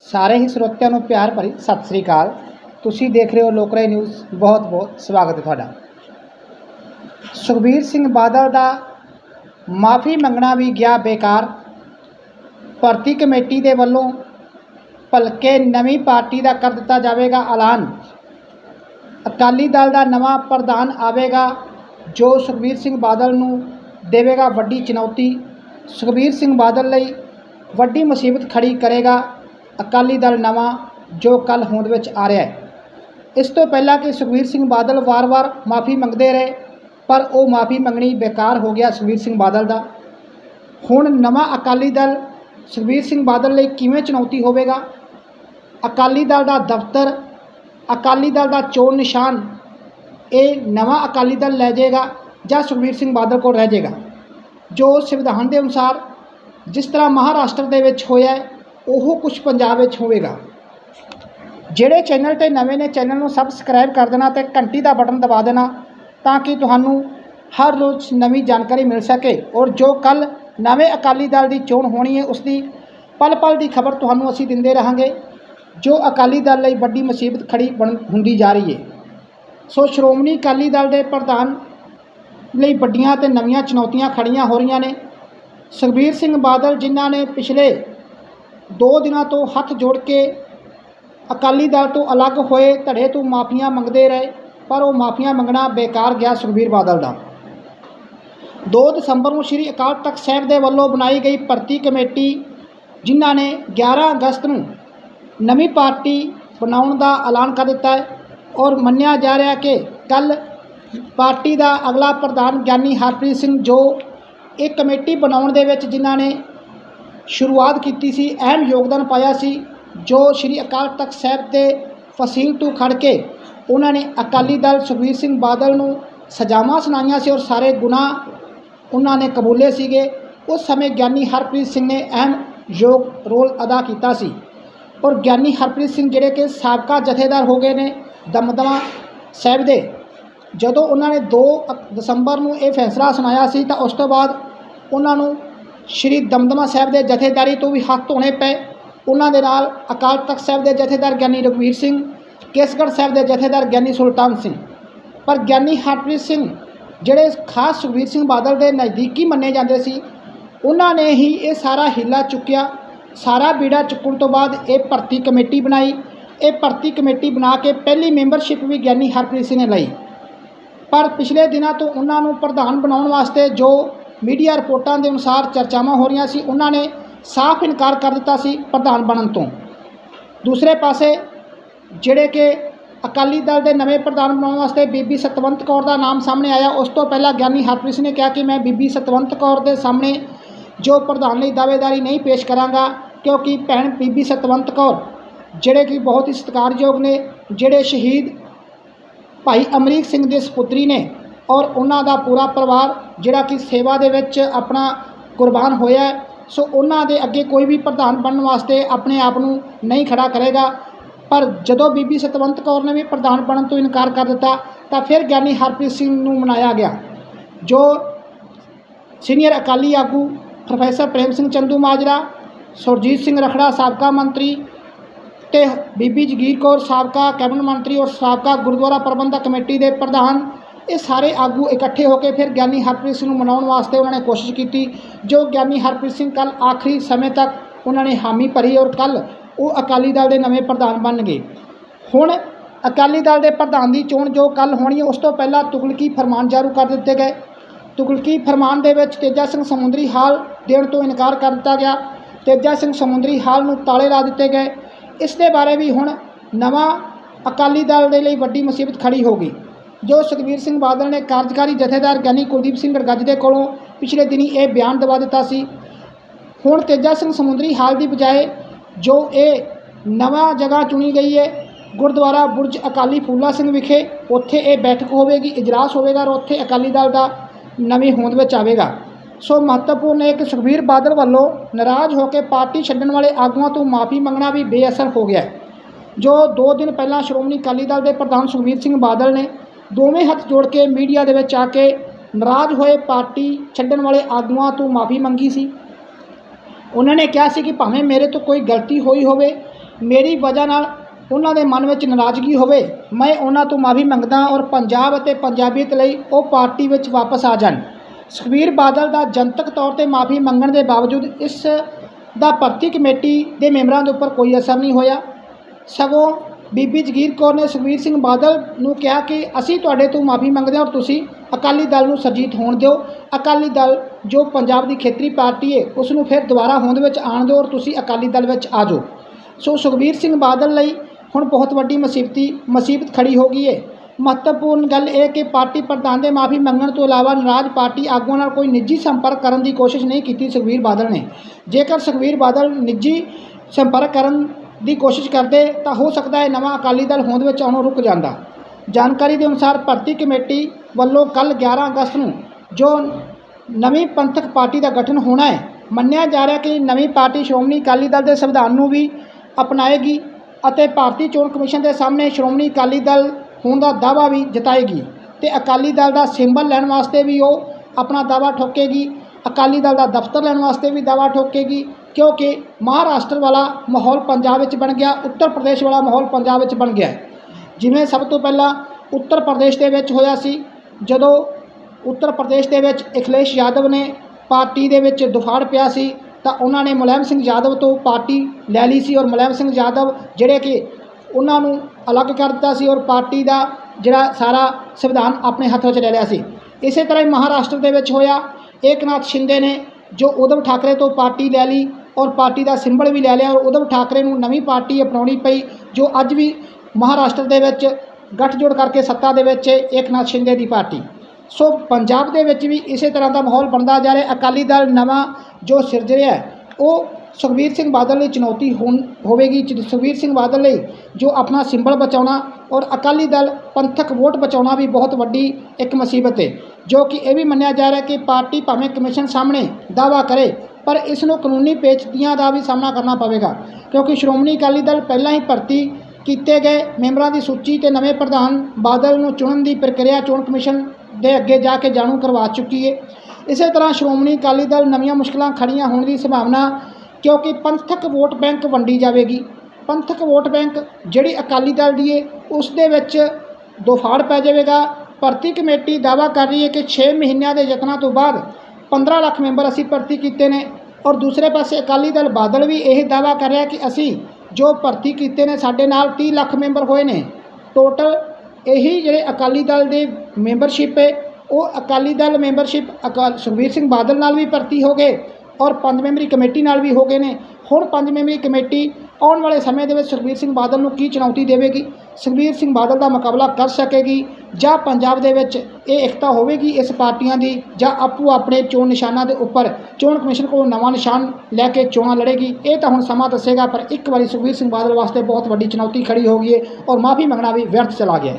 ਸਾਰੇ ਹੀ ਸਰੋਤਿਆਂ ਨੂੰ ਪਿਆਰ ਭਰੀ ਸਤਿ ਸ੍ਰੀ ਅਕਾਲ। ਤੁਸੀਂ ਦੇਖ ਰਹੇ ਹੋ ਲੋਕਰਾਈ ਨਿਊਜ਼। ਬਹੁਤ ਬਹੁਤ ਸਵਾਗਤ ਹੈ ਤੁਹਾਡਾ। ਸੁਖਬੀਰ ਸਿੰਘ ਬਾਦਲ ਦਾ ਮਾਫੀ ਮੰਗਣਾ ਵੀ ਗਿਆ ਬੇਕਾਰ। ਭਰਤੀ ਕਮੇਟੀ ਦੇ ਵੱਲੋਂ ਭਲਕੇ ਨਵੀਂ ਪਾਰਟੀ ਦਾ ਕਰ ਦਿੱਤਾ ਜਾਵੇਗਾ ਐਲਾਨ। ਅਕਾਲੀ ਦਲ ਦਾ ਨਵਾਂ ਪ੍ਰਧਾਨ ਆਵੇਗਾ, ਜੋ ਸੁਖਬੀਰ ਸਿੰਘ ਬਾਦਲ ਨੂੰ ਦੇਵੇਗਾ ਵੱਡੀ ਚੁਣੌਤੀ। ਸੁਖਬੀਰ ਸਿੰਘ ਬਾਦਲ ਲਈ ਵੱਡੀ ਮੁਸੀਬਤ ਖੜੀ ਕਰੇਗਾ। ਅਕਾਲੀ ਦਲ ਨਵਾਂ ਜੋ ਕੱਲ ਹੋਂਦ ਵਿੱਚ ਆ ਰਿਹਾ ਹੈ। ਇਸ ਤੋਂ ਪਹਿਲਾਂ ਕਿ ਸੁਖਬੀਰ ਸਿੰਘ ਬਾਦਲ ਵਾਰ-ਵਾਰ ਮਾਫੀ ਮੰਗਦੇ ਰਹੇ, ਪਰ ਉਹ ਮਾਫੀ ਮੰਗਣੀ ਬੇਕਾਰ ਹੋ ਗਿਆ ਸੁਖਬੀਰ ਸਿੰਘ ਬਾਦਲ ਦਾ। ਹੁਣ ਨਵਾਂ ਅਕਾਲੀ ਦਲ ਸੁਖਬੀਰ ਸਿੰਘ ਬਾਦਲ ਲਈ ਕਿਵੇਂ ਚੁਣੌਤੀ ਹੋਵੇਗਾ? ਅਕਾਲੀ ਦਲ ਦਾ ਦਫ਼ਤਰ, ਅਕਾਲੀ ਦਲ ਦਾ ਚੋਣ ਨਿਸ਼ਾਨ, ਇਹ ਨਵਾਂ ਅਕਾਲੀ ਦਲ ਲੈ ਜਾਏਗਾ ਜਾਂ ਸੁਖਬੀਰ ਸਿੰਘ ਬਾਦਲ ਕੋਲ ਰਹਿ ਜਾਏਗਾ? ਜੋ ਸੰਵਿਧਾਨ ਦੇ ਅਨੁਸਾਰ ਜਿਸ ਤਰ੍ਹਾਂ ਮਹਾਰਾਸ਼ਟਰ ਦੇ ਵਿੱਚ ਹੋਇਆ ਉਹ ਕੁਝ ਪੰਜਾਬ ਵਿੱਚ ਹੋਵੇਗਾ। ਜਿਹੜੇ ਚੈਨਲ ਤੇ ਨਵੇਂ ਨੇ ਚੈਨਲ ਨੂੰ ਸਬਸਕ੍ਰਾਈਬ ਕਰ ਦੇਣਾ ਤੇ ਘੰਟੀ ਦਾ ਬਟਨ ਦਬਾ ਦੇਣਾ ਤਾਂ ਕਿ ਤੁਹਾਨੂੰ ਹਰ ਰੋਜ਼ ਨਵੀਂ ਜਾਣਕਾਰੀ ਮਿਲ ਸਕੇ ਔਰ ਜੋ ਕੱਲ ਨਵੇਂ ਅਕਾਲੀ ਦਲ ਦੀ ਚੋਣ ਹੋਣੀ ਹੈ ਉਸ ਦੀ ਪਲ ਪਲ ਦੀ ਖਬਰ ਤੁਹਾਨੂੰ ਅਸੀਂ ਦਿੰਦੇ ਰਹਾਂਗੇ, ਜੋ ਅਕਾਲੀ ਦਲ ਲਈ ਵੱਡੀ ਮੁਸੀਬਤ ਖੜੀ ਬਣ, ਹੁੰਦੀ ਜਾ ਰਹੀ ਹੈ। ਸੋ ਸ਼੍ਰੋਮਣੀ ਅਕਾਲੀ ਦਲ ਦੇ ਪ੍ਰਧਾਨ ਲਈ ਵੱਡੀਆਂ ਤੇ ਨਵੀਆਂ ਚੁਣੌਤੀਆਂ ਖੜੀਆਂ ਹੋ ਰਹੀਆਂ ਨੇ। ਸੁਖਬੀਰ ਸਿੰਘ ਬਾਦਲ ਜਿਨ੍ਹਾਂ ਨੇ ਪਿਛਲੇ ਦੋ ਦਿਨਾਂ ਤੋਂ ਹੱਥ ਜੋੜ ਕੇ ਅਕਾਲੀ ਦਲ ਤੋਂ ਅਲੱਗ ਹੋਏ ਧੜੇ ਤੋਂ ਮਾਫੀਆਂ ਮੰਗਦੇ ਰਹੇ, ਪਰ ਉਹ ਮਾਫੀਆਂ ਮੰਗਣਾ ਬੇਕਾਰ ਗਿਆ ਸੁਖਬੀਰ ਬਾਦਲ ਦਾ। 2 ਦਸੰਬਰ ਨੂੰ ਸ੍ਰੀ ਅਕਾਲ ਤਖਤ ਸਾਹਿਬ ਦੇ ਵੱਲੋਂ ਬਣਾਈ ਗਈ ਭਰਤੀ ਕਮੇਟੀ, ਜਿਨ੍ਹਾਂ ਨੇ 11 ਅਗਸਤ ਨੂੰ ਨਵੀਂ ਪਾਰਟੀ ਬਣਾਉਣ ਦਾ ਐਲਾਨ ਕਰ ਦਿੱਤਾ ਹੈ ਔਰ ਮੰਨਿਆ ਜਾ ਰਿਹਾ ਕਿ ਕੱਲ ਪਾਰਟੀ ਦਾ ਅਗਲਾ ਪ੍ਰਧਾਨ ਗਿਆਨੀ ਹਰਪ੍ਰੀਤ ਸਿੰਘ ਜੋ ਇਹ ਕਮੇਟੀ ਬਣਾਉਣ ਦੇ ਵਿੱਚ ਜਿਨ੍ਹਾਂ ਨੇ ਸ਼ੁਰੂਆਤ ਕੀਤੀ ਸੀ, ਅਹਿਮ ਯੋਗਦਾਨ ਪਾਇਆ ਸੀ, ਜੋ ਸ੍ਰੀ ਅਕਾਲ ਤਖਤ ਸਾਹਿਬ ਦੇ ਫਸੀਲ ਤੋਂ ਖੜ ਕੇ ਉਹਨਾਂ ਨੇ ਅਕਾਲੀ ਦਲ ਸੁਖਬੀਰ ਸਿੰਘ ਬਾਦਲ ਨੂੰ ਸਜ਼ਾਵਾਂ ਸੁਣਾਈਆਂ ਸੀ ਔਰ ਸਾਰੇ ਗੁਨਾਹ ਉਹਨਾਂ ਨੇ ਕਬੂਲੇ ਸੀਗੇ। ਉਸ ਸਮੇਂ ਗਿਆਨੀ ਹਰਪ੍ਰੀਤ ਸਿੰਘ ਨੇ ਅਹਿਮ ਯੋਗ ਰੋਲ ਅਦਾ ਕੀਤਾ ਸੀ ਔਰ ਗਿਆਨੀ ਹਰਪ੍ਰੀਤ ਸਿੰਘ ਜਿਹੜੇ ਕਿ ਸਾਬਕਾ ਜਥੇਦਾਰ ਹੋ ਗਏ ਨੇ ਦਮਦਮਾ ਸਾਹਿਬ ਦੇ, ਜਦੋਂ ਉਹਨਾਂ ਨੇ 2 ਦਸੰਬਰ ਨੂੰ ਇਹ ਫੈਸਲਾ ਸੁਣਾਇਆ ਸੀ ਤਾਂ ਉਸ ਤੋਂ ਬਾਅਦ ਉਹਨਾਂ ਨੂੰ ਸ਼੍ਰੀ ਦਮਦਮਾ ਸਾਹਿਬ ਦੇ ਜਥੇਦਾਰੀ ਤੋਂ ਵੀ ਹੱਥ ਧੋਣੇ ਪਏ। ਉਹਨਾਂ ਦੇ ਨਾਲ ਅਕਾਲ ਤਖਤ ਸਾਹਿਬ ਦੇ ਜਥੇਦਾਰ ਗਿਆਨੀ ਰਘਵੀਰ ਸਿੰਘ, ਕੇਸਗੜ੍ਹ ਸਾਹਿਬ ਦੇ ਜਥੇਦਾਰ ਗਿਆਨੀ ਸੁਲਤਾਨ ਸਿੰਘ। ਪਰ ਗਿਆਨੀ ਹਰਪ੍ਰੀਤ ਸਿੰਘ, ਜਿਹੜੇ ਖਾਸ ਸੁਖਬੀਰ ਸਿੰਘ ਬਾਦਲ ਦੇ ਨਜ਼ਦੀਕੀ ਮੰਨੇ ਜਾਂਦੇ ਸੀ, ਉਹਨਾਂ ਨੇ ਹੀ ਇਹ ਸਾਰਾ ਹਿੱਲਾ ਚੁੱਕਿਆ। ਸਾਰਾ ਬੀੜਾ ਚੁੱਕਣ ਤੋਂ ਬਾਅਦ ਇਹ ਭਰਤੀ ਕਮੇਟੀ ਬਣਾਈ। ਇਹ ਭਰਤੀ ਕਮੇਟੀ ਬਣਾ ਕੇ ਪਹਿਲੀ ਮੈਂਬਰਸ਼ਿਪ ਵੀ ਗਿਆਨੀ ਹਰਪ੍ਰੀਤ ਸਿੰਘ ਨੇ ਲਈ। ਪਰ ਪਿਛਲੇ ਦਿਨਾਂ ਤੋਂ ਉਹਨਾਂ ਨੂੰ ਪ੍ਰਧਾਨ ਬਣਾਉਣ ਵਾਸਤੇ ਜੋ ਮੀਡੀਆ ਰਿਪੋਰਟਾਂ ਦੇ ਅਨੁਸਾਰ ਚਰਚਾਵਾਂ ਹੋ ਰਹੀਆਂ ਸੀ, ਉਹਨਾਂ ਨੇ ਸਾਫ਼ ਇਨਕਾਰ ਕਰ ਦਿੱਤਾ ਸੀ ਪ੍ਰਧਾਨ ਬਣਨ ਤੋਂ। ਦੂਸਰੇ ਪਾਸੇ, ਜਿਹੜੇ ਕਿ ਅਕਾਲੀ ਦਲ ਦੇ ਨਵੇਂ ਪ੍ਰਧਾਨ ਬਣਾਉਣ ਵਾਸਤੇ ਬੀਬੀ ਸਤਵੰਤ ਕੌਰ ਦਾ ਨਾਮ ਸਾਹਮਣੇ ਆਇਆ, ਉਸ ਤੋਂ ਪਹਿਲਾਂ ਗਿਆਨੀ ਹਰਪ੍ਰੀਤ ਸਿੰਘ ਨੇ ਕਿਹਾ ਕਿ ਮੈਂ ਬੀਬੀ ਸਤਵੰਤ ਕੌਰ ਦੇ ਸਾਹਮਣੇ ਜੋ ਪ੍ਰਧਾਨ ਲਈ ਦਾਅਵੇਦਾਰੀ ਨਹੀਂ ਪੇਸ਼ ਕਰਾਂਗਾ, ਕਿਉਂਕਿ ਭੈਣ ਬੀਬੀ ਸਤਵੰਤ ਕੌਰ, ਜਿਹੜੇ ਕਿ ਬਹੁਤ ਹੀ ਸਤਿਕਾਰਯੋਗ ਨੇ, ਜਿਹੜੇ ਸ਼ਹੀਦ ਭਾਈ ਅਮਰੀਕ ਸਿੰਘ ਦੇ ਸਪੁੱਤਰੀ ਨੇ ਔਰ ਉਹਨਾਂ ਦਾ ਪੂਰਾ ਪਰਿਵਾਰ ਜਿਹੜਾ ਕਿ ਸੇਵਾ ਦੇ ਵਿੱਚ ਆਪਣਾ ਕੁਰਬਾਨ ਹੋਇਆ ਸੋ ਉਹਨਾਂ ਦੇ ਅੱਗੇ ਕੋਈ ਵੀ ਪ੍ਰਧਾਨ ਬਣਨ ਵਾਸਤੇ ਆਪਣੇ ਆਪ ਨੂੰ ਨਹੀਂ ਖੜਾ ਕਰੇਗਾ। ਪਰ ਜਦੋਂ ਬੀਬੀ ਸਤਵੰਤ ਕੌਰ ਨੇ ਵੀ ਪ੍ਰਧਾਨ ਬਣਨ ਤੋਂ ਇਨਕਾਰ ਕਰ ਦਿੱਤਾ, ਤਾਂ ਫਿਰ ਗਿਆਨੀ ਹਰਪ੍ਰੀਤ ਸਿੰਘ ਨੂੰ ਮਨਾਇਆ ਗਿਆ, ਜੋ ਸੀਨੀਅਰ ਅਕਾਲੀ ਆਗੂ ਪ੍ਰੋਫੈਸਰ ਪ੍ਰੇਮ ਸਿੰਘ ਚੰਦੂ ਮਾਜਰਾ, ਸੁਰਜੀਤ ਸਿੰਘ ਰਖੜਾ ਸਾਬਕਾ ਮੰਤਰੀ ਤੇ ਬੀਬੀ ਜਗੀਰ ਕੌਰ ਸਾਬਕਾ ਕੈਬਨਿਟ ਮੰਤਰੀ ਔਰ ਸਾਬਕਾ ਗੁਰਦੁਆਰਾ ਪ੍ਰਬੰਧਕ ਕਮੇਟੀ ਦੇ ਪ੍ਰਧਾਨ ਇਹ ਸਾਰੇ ਆਗੂ ਇਕੱਠੇ ਹੋ ਕੇ ਫਿਰ ਗਿਆਨੀ ਹਰਪ੍ਰੀਤ ਸਿੰਘ ਨੂੰ ਮਨਾਉਣ ਵਾਸਤੇ ਉਹਨਾਂ ਨੇ ਕੋਸ਼ਿਸ਼ ਕੀਤੀ, ਜੋ ਗਿਆਨੀ ਹਰਪ੍ਰੀਤ ਸਿੰਘ ਕੱਲ ਆਖਰੀ ਸਮੇਂ ਤੱਕ ਉਹਨਾਂ ਨੇ ਹਾਮੀ ਭਰੀ ਔਰ ਕੱਲ ਉਹ ਅਕਾਲੀ ਦਲ ਦੇ ਨਵੇਂ ਪ੍ਰਧਾਨ ਬਣ ਗਏ ਹੁਣ ਅਕਾਲੀ ਦਲ ਦੇ ਪ੍ਰਧਾਨ ਦੀ ਚੋਣ ਜੋ ਕੱਲ ਹੋਣੀ ਹੈ, ਉਸ ਤੋਂ ਪਹਿਲਾਂ ਤੁਗਲਕੀ ਫਰਮਾਨ ਜਾਰੂ ਕਰ ਦਿੱਤੇ ਗਏ। ਤੁਗਲਕੀ ਫਰਮਾਨ ਦੇ ਵਿੱਚ ਤੇਜਾ ਸਿੰਘ ਸਮੁੰਦਰੀ ਹਾਲ ਦੇਣ ਤੋਂ ਇਨਕਾਰ ਕਰ ਦਿੱਤਾ ਗਿਆ। ਤੇਜਾ ਸਿੰਘ ਸਮੁੰਦਰੀ ਹਾਲ ਨੂੰ ਤਾਲੇ ਲਾ ਦਿੱਤੇ ਗਏ। ਇਸ ਦੇ ਬਾਰੇ ਵੀ ਹੁਣ ਨਵਾਂ ਅਕਾਲੀ ਦਲ ਦੇ ਲਈ ਵੱਡੀ ਮੁਸੀਬਤ ਖੜੀ ਹੋ ਗਈ ਜੋ ਸੁਖਬੀਰ ਸਿੰਘ ਬਾਦਲ ਨੇ ਕਾਰਜਕਾਰੀ ਜਥੇਦਾਰ ਗਿਆਨੀ ਕੁਲਦੀਪ ਸਿੰਘ ਗੜਗੱਜ ਦੇ ਕੋਲੋਂ ਪਿਛਲੇ ਦਿਨੀ ਇਹ ਬਿਆਨ ਦਵਾ ਦਿੱਤਾ ਸੀ। ਹੁਣ ਤੇਜਾ ਸਿੰਘ ਸਮੁੰਦਰੀ ਹਾਲ ਦੀ ਬਜਾਏ ਜੋ ਇਹ ਨਵਾਂ ਜਗ੍ਹਾ ਚੁਣੀ ਗਈ ਹੈ, ਗੁਰਦੁਆਰਾ ਬੁਰਜ ਅਕਾਲੀ ਫੂਲਾ ਸਿੰਘ ਵਿਖੇ, ਉੱਥੇ ਇਹ ਬੈਠਕ ਹੋਵੇਗੀ, ਇਜਲਾਸ ਹੋਵੇਗਾ ਔਰ ਉੱਥੇ ਅਕਾਲੀ ਦਲ ਦਾ ਨਵੀਂ ਹੋਂਦ ਵਿੱਚ ਆਵੇਗਾ। ਸੋ ਮਹੱਤਵਪੂਰਨ ਹੈ ਕਿ ਸੁਖਬੀਰ ਬਾਦਲ ਵੱਲੋਂ ਨਾਰਾਜ਼ ਹੋ ਕੇ ਪਾਰਟੀ ਛੱਡਣ ਵਾਲੇ ਆਗੂਆਂ ਤੋਂ ਮਾਫੀ ਮੰਗਣਾ ਵੀ ਬੇਅਸਰ ਹੋ ਗਿਆ ਜੋ 2 ਦਿਨ ਪਹਿਲਾਂ ਸ਼੍ਰੋਮਣੀ ਅਕਾਲੀ ਦਲ ਦੇ ਪ੍ਰਧਾਨ ਸੁਖਬੀਰ ਸਿੰਘ ਬਾਦਲ ਨੇ ਦੋਵੇਂ ਹੱਥ ਜੋੜ ਕੇ ਮੀਡੀਆ ਦੇ ਵਿੱਚ ਆ ਕੇ ਨਾਰਾਜ਼ ਹੋਏ ਪਾਰਟੀ ਛੱਡਣ ਵਾਲੇ ਆਗੂਆਂ ਤੋਂ ਮਾਫੀ ਮੰਗੀ ਸੀ। ਉਹਨਾਂ ਨੇ ਕਿਹਾ ਸੀ ਕਿ ਭਾਵੇਂ ਮੇਰੇ ਤੋਂ ਕੋਈ ਗਲਤੀ ਹੋਈ ਹੋਵੇ, ਮੇਰੀ ਵਜ੍ਹਾ ਨਾਲ ਉਹਨਾਂ ਦੇ ਮਨ ਵਿੱਚ ਨਾਰਾਜ਼ਗੀ ਹੋਵੇ, ਮੈਂ ਉਹਨਾਂ ਤੋਂ ਮਾਫੀ ਮੰਗਦਾ ਔਰ ਪੰਜਾਬ ਅਤੇ ਪੰਜਾਬੀਅਤ ਲਈ ਉਹ ਪਾਰਟੀ ਵਿੱਚ ਵਾਪਸ ਆ ਜਾਣ। ਸੁਖਬੀਰ ਬਾਦਲ ਦਾ ਜਨਤਕ ਤੌਰ ਤੇ ਮਾਫੀ ਮੰਗਣ ਦੇ ਬਾਵਜੂਦ ਇਸ ਦਾ ਭਰਤੀ ਕਮੇਟੀ ਦੇ ਮੈਂਬਰਾਂ ਦੇ ਉੱਪਰ ਕੋਈ ਅਸਰ ਨਹੀਂ ਹੋਇਆ। ਸਗੋਂ ਬੀਬੀ ਜਗੀਰ ਕੌਰ ਨੇ ਸੁਖਬੀਰ ਸਿੰਘ ਬਾਦਲ ਨੂੰ ਕਿਹਾ ਕਿ ਅਸੀਂ ਤੁਹਾਡੇ ਤੋਂ ਮਾਫੀ ਮੰਗਦੇ ਹਾਂ ਔਰ ਤੁਸੀਂ ਅਕਾਲੀ ਦਲ ਨੂੰ ਸਰਜੀਤ ਹੋਣ ਦਿਓ। ਅਕਾਲੀ ਦਲ ਜੋ ਪੰਜਾਬ ਦੀ ਖੇਤਰੀ ਪਾਰਟੀ ਹੈ, ਉਸ ਨੂੰ ਫਿਰ ਦੁਬਾਰਾ ਹੋਂਦ ਵਿੱਚ ਆਉਣ ਦਿਓ ਔਰ ਤੁਸੀਂ ਅਕਾਲੀ ਦਲ ਵਿੱਚ ਆ ਜਾਓ। ਸੋ ਸੁਖਬੀਰ ਸਿੰਘ ਬਾਦਲ ਲਈ ਹੁਣ ਬਹੁਤ ਵੱਡੀ ਮੁਸੀਬਤੀ, ਮੁਸੀਬਤ ਖੜੀ ਹੋ ਗਈ ਹੈ। ਮਹੱਤਵਪੂਰਨ ਗੱਲ ਇਹ ਕਿ ਪਾਰਟੀ ਪ੍ਰਧਾਨ ਦੇ ਮਾਫੀ ਮੰਗਣ ਤੋਂ ਇਲਾਵਾ ਨਾਰਾਜ਼ ਪਾਰਟੀ ਆਗੂਆਂ ਨਾਲ ਕੋਈ ਨਿੱਜੀ ਸੰਪਰਕ ਕਰਨ ਦੀ ਕੋਸ਼ਿਸ਼ ਨਹੀਂ ਕੀਤੀ ਸੁਖਬੀਰ ਬਾਦਲ ਨੇ। ਜੇਕਰ ਸੁਖਬੀਰ ਬਾਦਲ ਨਿੱਜੀ ਸੰਪਰਕ ਕਰਨ ਦੀ ਕੋਸ਼ਿਸ਼ ਕਰਦੇ ਤਾਂ ਹੋ ਸਕਦਾ ਹੈ ਨਵਾਂ ਅਕਾਲੀ ਦਲ ਹੋਂਦ ਵਿੱਚ ਆਉਣੋਂ ਰੁਕ ਜਾਂਦਾ। ਜਾਣਕਾਰੀ ਦੇ ਅਨੁਸਾਰ ਭਰਤੀ ਕਮੇਟੀ ਵੱਲੋਂ ਕੱਲ 11 ਅਗਸਤ ਨੂੰ ਜੋ ਨਵੀਂ ਪੰਥਕ ਪਾਰਟੀ ਦਾ ਗਠਨ ਹੋਣਾ ਹੈ, ਮੰਨਿਆ ਜਾ ਰਿਹਾ ਕਿ ਨਵੀਂ ਪਾਰਟੀ ਸ਼੍ਰੋਮਣੀ ਅਕਾਲੀ ਦਲ ਦੇ ਸੰਵਿਧਾਨ ਨੂੰ ਵੀ ਅਪਣਾਏਗੀ ਅਤੇ ਭਾਰਤੀ ਚੋਣ ਕਮਿਸ਼ਨ ਦੇ ਸਾਹਮਣੇ ਸ਼੍ਰੋਮਣੀ ਅਕਾਲੀ ਦਲ ਹੋਣ ਦਾ ਦਾਅਵਾ ਵੀ ਜਤਾਏਗੀ ਤੇ ਅਕਾਲੀ ਦਲ ਦਾ ਸਿੰਬਲ ਲੈਣ ਵਾਸਤੇ ਵੀ ਉਹ ਆਪਣਾ ਦਾਅਵਾ ਠੋਕੇਗੀ, ਅਕਾਲੀ ਦਲ ਦਾ ਦਫ਼ਤਰ ਲੈਣ ਵਾਸਤੇ ਵੀ ਦਾਅਵਾ ਠੋਕੇਗੀ ਕਿਉਂਕਿ ਮਹਾਰਾਸ਼ਟਰ ਵਾਲਾ ਮਾਹੌਲ ਪੰਜਾਬ ਵਿੱਚ ਬਣ ਗਿਆ, ਉੱਤਰ ਪ੍ਰਦੇਸ਼ ਵਾਲਾ ਮਾਹੌਲ ਪੰਜਾਬ ਵਿੱਚ ਬਣ ਗਿਆ। ਜਿਵੇਂ ਸਭ ਤੋਂ ਪਹਿਲਾਂ ਉੱਤਰ ਪ੍ਰਦੇਸ਼ ਦੇ ਵਿੱਚ ਹੋਇਆ ਸੀ, ਜਦੋਂ ਉੱਤਰ ਪ੍ਰਦੇਸ਼ ਦੇ ਵਿੱਚ ਅਖਿਲੇਸ਼ ਯਾਦਵ ਨੇ ਪਾਰਟੀ ਦੇ ਵਿੱਚ ਦੁਫਾੜ ਪਿਆ ਸੀ, ਤਾਂ ਉਹਨਾਂ ਨੇ ਮੁਲਾਇਮ ਸਿੰਘ ਯਾਦਵ ਤੋਂ ਪਾਰਟੀ ਲੈ ਲਈ ਸੀ ਔਰ ਮੁਲਾਇਮ ਸਿੰਘ ਯਾਦਵ ਜਿਹੜੇ ਕਿ ਉਹਨਾਂ ਨੂੰ ਅਲੱਗ ਕਰ ਦਿੱਤਾ ਸੀ ਔਰ ਪਾਰਟੀ ਦਾ ਜਿਹੜਾ ਸਾਰਾ ਸੰਵਿਧਾਨ ਆਪਣੇ ਹੱਥ ਵਿੱਚ ਲੈ ਲਿਆ ਸੀ। ਇਸੇ ਤਰ੍ਹਾਂ ਹੀ ਮਹਾਰਾਸ਼ਟਰ ਦੇ ਵਿੱਚ ਹੋਇਆ, ਏਕਨਾਥ ਸ਼ਿੰਦੇ ਨੇ ਜੋ ਉਧਵ ਠਾਕਰੇ ਤੋਂ ਪਾਰਟੀ ਲੈ ਲਈ ਔਰ ਪਾਰਟੀ ਦਾ ਸਿੰਬਲ ਵੀ ਲੈ ਲਿਆ ਔਰ ਉਧਵ ਠਾਕਰੇ ਨੂੰ ਨਵੀਂ ਪਾਰਟੀ ਅਪਣਾਉਣੀ ਪਈ, ਜੋ ਅੱਜ ਵੀ ਮਹਾਰਾਸ਼ਟਰ ਦੇ ਵਿੱਚ ਗੱਠਜੋੜ ਕਰਕੇ ਸੱਤਾ ਦੇ ਵਿੱਚ ਏਕਨਾਥ ਸ਼ਿੰਦੇ ਦੀ ਪਾਰਟੀ। ਸੋ ਪੰਜਾਬ ਦੇ ਵਿੱਚ ਵੀ ਇਸੇ ਤਰ੍ਹਾਂ ਦਾ ਮਾਹੌਲ ਬਣਦਾ ਜਾ ਰਿਹਾ। ਅਕਾਲੀ ਦਲ ਨਵਾਂ ਜੋ ਸਿਰਜ ਰਿਹਾ ਉਹ ਸੁਖਬੀਰ ਸਿੰਘ ਬਾਦਲ ਲਈ ਚੁਣੌਤੀ ਹੋਣ, ਹੋਵੇਗੀ। ਸੁਖਬੀਰ ਸਿੰਘ ਬਾਦਲ ਲਈ ਜੋ ਆਪਣਾ ਸਿੰਬਲ ਬਚਾਉਣਾ ਔਰ ਅਕਾਲੀ ਦਲ ਪੰਥਕ ਵੋਟ ਬਚਾਉਣਾ ਵੀ ਬਹੁਤ ਵੱਡੀ ਇੱਕ ਮੁਸੀਬਤ ਹੈ, ਜੋ ਕਿ ਇਹ ਵੀ ਮੰਨਿਆ ਜਾ ਰਿਹਾ ਕਿ ਪਾਰਟੀ ਭਾਵੇਂ ਕਮਿਸ਼ਨ ਸਾਹਮਣੇ ਦਾਅਵਾ ਕਰੇ ਪਰ ਇਸ ਨੂੰ ਕਾਨੂੰਨੀ ਪੇਚੀਦਗੀਆਂ ਦਾ ਵੀ ਸਾਹਮਣਾ ਕਰਨਾ ਪਵੇਗਾ, ਕਿਉਂਕਿ ਸ਼੍ਰੋਮਣੀ ਅਕਾਲੀ ਦਲ ਪਹਿਲਾਂ ਹੀ ਭਰਤੀ ਕੀਤੇ ਗਏ ਮੈਂਬਰਾਂ ਦੀ ਸੂਚੀ ਤੇ ਨਵੇਂ ਪ੍ਰਧਾਨ ਬਾਦਲ ਨੂੰ ਚੁਣਨ ਦੀ ਪ੍ਰਕਿਰਿਆ ਚੋਣ ਕਮਿਸ਼ਨ ਦੇ ਅੱਗੇ ਜਾ ਕੇ ਜਾਣੂ ਕਰਵਾ ਚੁੱਕੀ ਹੈ ਇਸੇ ਤਰ੍ਹਾਂ ਸ਼੍ਰੋਮਣੀ ਅਕਾਲੀ ਦਲ ਨਵੀਆਂ ਮੁਸ਼ਕਲਾਂ ਖੜੀਆਂ ਹੋਣ ਦੀ ਸੰਭਾਵਨਾ, ਕਿਉਂਕਿ ਪੰਥਕ ਵੋਟ ਬੈਂਕ ਵੰਡੀ ਜਾਵੇਗੀ। ਪੰਥਕ ਵੋਟ ਬੈਂਕ ਜਿਹੜੀ ਅਕਾਲੀ ਦਲ ਦੀ ਹੈ ਉਸ ਦੇ ਵਿੱਚ ਦੋਫਾੜ ਪੈ ਜਾਵੇਗਾ। ਭਰਤੀ ਕਮੇਟੀ ਦਾਅਵਾ ਕਰ ਰਹੀ ਹੈ ਕਿ 6 ਮਹੀਨਿਆਂ ਦੇ ਯਤਨਾਂ ਤੋਂ ਬਾਅਦ 15 ਲੱਖ ਮੈਂਬਰ ਅਸੀਂ ਭਰਤੀ ਕੀਤੇ ਨੇ ਔਰ ਦੂਸਰੇ ਪਾਸੇ ਅਕਾਲੀ ਦਲ ਬਾਦਲ ਵੀ ਇਹ ਦਾਅਵਾ ਕਰ ਰਿਹਾ ਕਿ ਅਸੀਂ ਜੋ ਭਰਤੀ ਕੀਤੇ ਨੇ ਸਾਡੇ ਨਾਲ 30 ਲੱਖ ਮੈਂਬਰ ਹੋਏ ਨੇ। ਟੋਟਲ ਇਹੀ ਜਿਹੜੇ ਅਕਾਲੀ ਦਲ ਦੇ ਮੈਂਬਰਸ਼ਿਪ ਹੈ, ਉਹ ਅਕਾਲੀ ਦਲ ਮੈਂਬਰਸ਼ਿਪ ਅਕਾਲ ਸੁਖਬੀਰ ਸਿੰਘ ਬਾਦਲ ਨਾਲ ਵੀ ਭਰਤੀ ਹੋ ਗਏ ਔਰ ਪੰਜ ਮੈਂਬਰੀ ਕਮੇਟੀ ਨਾਲ ਵੀ ਹੋ ਗਏ ਨੇ। ਹੁਣ ਪੰਜ ਮੈਂਬਰੀ ਕਮੇਟੀ ਆਉਣ ਵਾਲੇ ਸਮੇਂ ਦੇ ਵਿੱਚ ਸੁਖਬੀਰ ਸਿੰਘ ਬਾਦਲ ਨੂੰ ਕੀ ਚੁਣੌਤੀ ਦੇਵੇਗੀ? ਸੁਖਬੀਰ ਸਿੰਘ ਬਾਦਲ ਦਾ ਮੁਕਾਬਲਾ ਕਰ ਸਕੇਗੀ ਜਾਂ ਪੰਜਾਬ ਦੇ ਵਿੱਚ ਇਹ ਇਕਤਾ ਹੋਵੇਗੀ ਇਸ ਪਾਰਟੀਆਂ ਦੀ ਜਾਂ ਆਪੋ ਆਪਣੇ ਚੋਣ ਨਿਸ਼ਾਨਾਂ ਦੇ ਉੱਪਰ ਚੋਣ ਕਮਿਸ਼ਨ ਕੋਲ ਨਵਾਂ ਨਿਸ਼ਾਨ ਲੈ ਕੇ ਚੋਣਾਂ ਲੜੇਗੀ। ਇਹ ਤਾਂ ਹੁਣ ਸਮਾਂ ਦੱਸੇਗਾ, ਪਰ ਇੱਕ ਵਾਰੀ ਸੁਖਬੀਰ ਸਿੰਘ ਬਾਦਲ ਵਾਸਤੇ ਬਹੁਤ ਵੱਡੀ ਚੁਣੌਤੀ ਖੜੀ ਹੋ ਗਈ ਹੈ ਔਰ ਮਾਫੀ ਮੰਗਣਾ ਵੀ ਵਿਅਰਥ ਚਲਾ ਗਿਆ